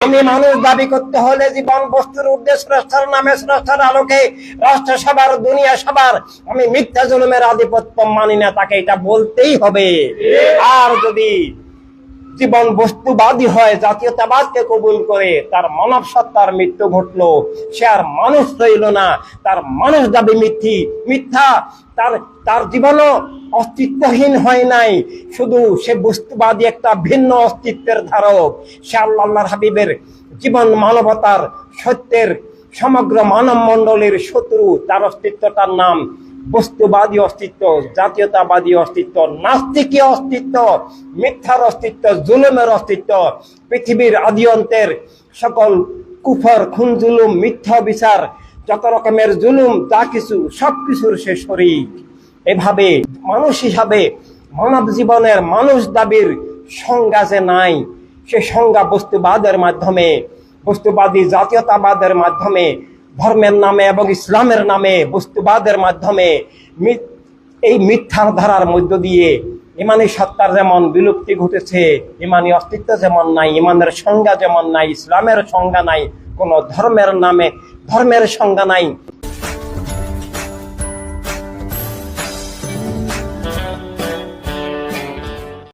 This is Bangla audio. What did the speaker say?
আমি মানুষ দাবি করতে হলে জীবন বস্তুর উদ্দেশ্য স্রষ্টার নামে স্রষ্টার আলোকে রাষ্ট্র সবার দুনিয়া সবার আমি মিথ্যা জুলুমের আধিপত্য মানি না তাকে এটা বলতেই হবে। আর যদি জীবন বস্তুবাদী হয়, জাতীয়তাবাদকে কবুল করে, তার মানব সত্তার মৃত্যু ঘটলো। সে আর মানুষ রইল না, তার মানুষ দাবি মিথ্যি। মিথ্যা তার তার জীবনও অস্তিত্বহীন হয় নাই। শুধু সে বস্তুবাদী একটা ভিন্ন অস্তিত্বের ধারক। সে আল্লাহ হাবিবের জীবন মানবতার সত্যের সমগ্র মানব মণ্ডলীর শত্রু, তার অস্তিত্বটার নাম বস্তুবাদী অস্তিত্ব, জাতীয়তাবাদী অস্তিত্ব নাস্তিকীয় অস্তিত্ব, মিথ্যার অস্তিত্ব, জুলুমের অস্তিত্ব, পৃথিবীর আদি অন্তের সকল কুফর, খুন, জুলুম, মিথ্যা বিচার, যত রকমের জুলুম, যা কিছু সবকিছুর সে শরিক। এভাবে মানুষ হিসাবে মানব জীবনের মানুষ দাবির সংজ্ঞা যে নাই, সে সংজ্ঞা বস্তুবাদের মাধ্যমে, বস্তুবাদী জাতীয়তাবাদের মাধ্যমে ধর্মের নামে এবং ইসলামের নামে, বস্তুবাদের মাধ্যমে এই মিথ্যার ধারার মধ্য দিয়ে ইমানি সত্তার যেমন বিলুপ্তি ঘটেছে, ইমানি অস্তিত্ব যেমন নাই, ইমানের সংজ্ঞা যেমন নাই, ইসলামের সংজ্ঞা নাই, কোন ধর্মের নামে, ধর্মের সংজ্ঞা নাই।